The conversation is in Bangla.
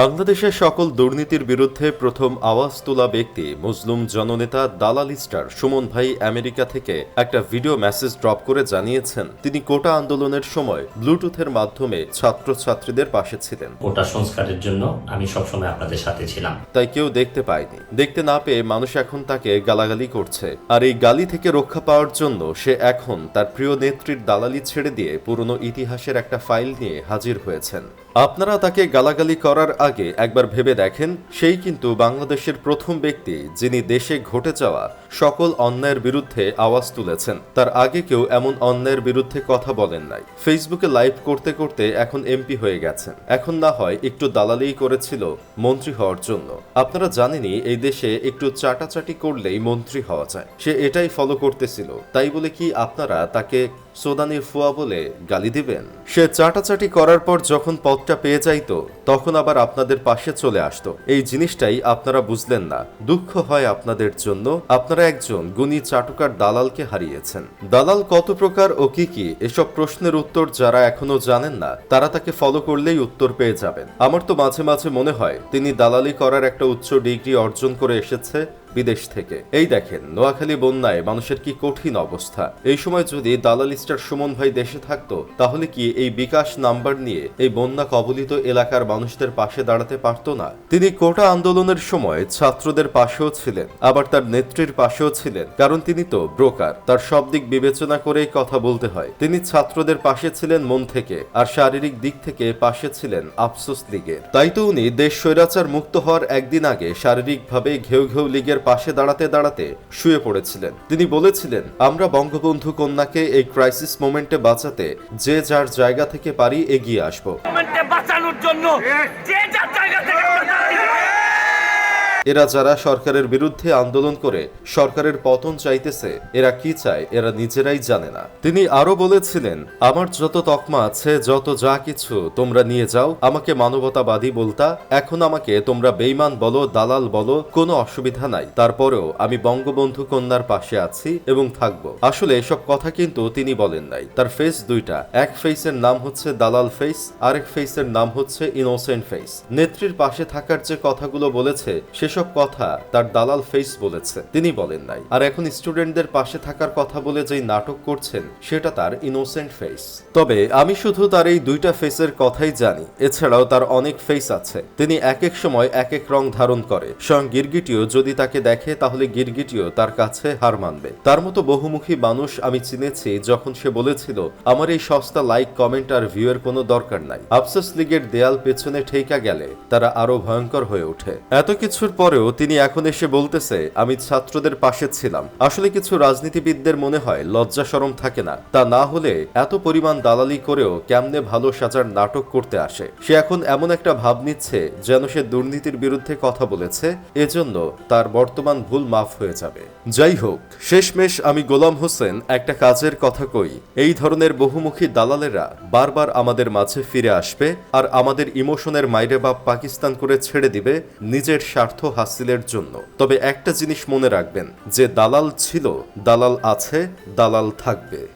বাংলাদেশের সকল দুর্নীতির বিরুদ্ধে প্রথম আওয়াজ তোলা ব্যক্তি মুসলিম জননেতা দালাল স্টার সুমন ভাই আমেরিকা থেকে একটা ভিডিও মেসেজ ড্রপ করে জানিয়েছেন তিনি কোটা আন্দোলনের সময় ব্লুটুথের মাধ্যমে ছাত্রছাত্রীদের পাশে ছিলেন। কোটা সংস্কারের জন্য আমি সবসময় আপনাদের সাথে ছিলাম। তাই কেউ দেখতে পায়নি। দেখতে না পেয়ে মানুষ এখন তাকে গালাগালি করছে। আর এই গালি থেকে রক্ষা পাওয়ার জন্য সে এখন তার প্রিয় নেত্রীর দালালি ছেড়ে দিয়ে পুরনো ইতিহাসের একটা ফাইল নিয়ে হাজির হয়েছেন। আপনারা তাকে গালাগালি করার আগে একবার ভেবে দেখেন, সেই কিন্তু বাংলাদেশের প্রথম ব্যক্তি যিনি দেশে ঘটে যাওয়া সকল অন্যায়ের বিরুদ্ধে আওয়াজ তুলেছেন। তার আগে কেউ এমন অন্যায়ের বিরুদ্ধে কথা বলেন নাই। ফেসবুকে লাইভ করতে করতে এখন এমপি হয়ে গেছেন। এখন না হয় একটু দালালিই করেছিল মন্ত্রী হওয়ার জন্য। আপনারা জানেনই, এই দেশে একটু চাটাচাটি করলেই মন্ত্রী হওয়া যায়। সে এটাই ফলো করতেছিল। তাই বলে কি আপনারা তাকে সোদানি ফুয়া বলে গালি দিবেন। সে চাটাচাটি করার পর যখন পথটা পেয়ে যাইত, তখন আবার আপনাদের পাশে চলে আসতো। এই জিনিসটাই আপনারা বুঝলেন না। দুঃখ হয় আপনাদের জন্য। আপনারা একজন গুণী চাটুকার দালালকে হারিয়েছেন। দালাল কত প্রকার ও কি কি, এসব প্রশ্নের উত্তর যারা এখনও জানেন না, তারা তাকে ফলো করলেই উত্তর পেয়ে যাবেন। আমার তো মাঝে মাঝে মনে হয়, তিনি দালালি করার একটা উচ্চ ডিগ্রি অর্জন করে এসেছে বিদেশ থেকে। এই দেখেন, নোয়াখালী বন্যায় মানুষের কি কঠিন অবস্থা। এই সময় যদি দালাল স্টার সুমন ভাই দেশে থাকতো, তাহলে কি এই বিকাশ নাম্বার নিয়ে এই বন্যা কবলিত এলাকার মানুষদের পাশে দাঁড়াতে পারতো না? তিনি কোটা আন্দোলনের সময় ছাত্রদের পাশেও ছিলেন, আবার তার নেত্রীর পাশেও ছিলেন, কারণ তিনি তো ব্রোকার। তার সব দিক বিবেচনা করেই কথা বলতে হয়। তিনি ছাত্রদের পাশে ছিলেন মন থেকে, আর শারীরিক দিক থেকে পাশে ছিলেন আফসোস লীগের। তাই তো উনি দেশ স্বৈরাচার মুক্ত হওয়ার একদিন আগে শারীরিকভাবে ঘেউ ঘেউ লীগের পাশে দাঁড়াতে দাঁড়াতে শুয়ে পড়েছিলেন। তিনি বলেছিলেন আমরা বঙ্গবন্ধু কন্যাকে এই ক্রাইসিস মোমেন্টে বাঁচাতে যে যার জায়গা থেকে পারি এগিয়ে আসব। বাঁচানোর জন্য যে যার জায়গা থেকে এরা যারা সরকারের বিরুদ্ধে আন্দোলন করে সরকারের পতন চাইতেছে, এরা কি চায় এরা নিজেরাই জানে না। তিনি আরও বলেছিলেন, আমার যত তকমা আছে, যত যা কিছু তোমরা নিয়ে যাও, আমাকে মানবতাবাদী বলতা, এখন আমাকে তোমরা বেইমান বলো, দালাল বলো, কোনো অসুবিধা নাই। তারপরেও আমি বঙ্গবন্ধু কন্যার পাশে আছি এবং থাকব। আসলে এসব কথা কিন্তু তিনি বলেন নাই। তার ফেস দুইটা, এক ফেসের নাম হচ্ছে দালাল ফেস আরেক ফেসের নাম হচ্ছে ইনোসেন্ট ফেস নেত্রীর পাশে থাকার যে কথাগুলো বলেছে সেসব কথা তার দালাল ফেস বলেছে। তিনি বলেন নাই। আর এখন স্টুডেন্টদের পাশে থাকার কথা বলে যেই নাটক করছেন, সেটা তার ইনোসেন্ট ফেস তবে আমি শুধু তার এই দুইটা ফেসের কথাই জানি। এছাড়াও তার অনেক ফেস আছে। তিনি এক এক সময় এক এক রং ধারণ করে। স্বয়ং গিরগিটিও যদি তাকে দেখে, তাহলে গিরগিটিও তার কাছে হার মানবে। তার মতো বহুমুখী মানুষ আমি চিনেছি, যখন সে বলেছিল, আমার এই সস্তা লাইক কমেন্ট আর ভিউয়ের কোনো দরকার নাই। আফসোস লীগের দেয়াল পেছনে ঠেকা গেলে তারা আরও ভয়ঙ্কর হয়ে ওঠে। এত কিছুর পরেও তিনি এখন এসে বলতেছে, আমি ছাত্রদের পাশে ছিলাম। আসলে কিছু রাজনীতিবিদদের মনে হয় লজ্জা সরম থাকে না। তা না হলে এত পরিমাণ দালালি করেও কেমনে ভালো সাজার নাটক করতে আসে? সে এখন এমন একটা ভাব নিচ্ছে যেন সে দুর্নীতির বিরুদ্ধে কথা বলেছে। এজন্য তার বর্তমান ভুল মাফ হয়ে যাবে। যাই হোক, শেষমেশ আমি গোলাম হোসেন একটা কাজের কথা কই। এই ধরনের বহুমুখী দালালেরা বারবার আমাদের মাঝে ফিরে আসবে আর আমাদের ইমোশনের মাইরে বাপ পাকিস্তান করে ছেড়ে দিবে নিজের স্বার্থ হাসিলের জন্য। তবে একটা জিনিস মনে রাখবেন যে দালাল ছিল দালাল আছে দালাল থাকবে।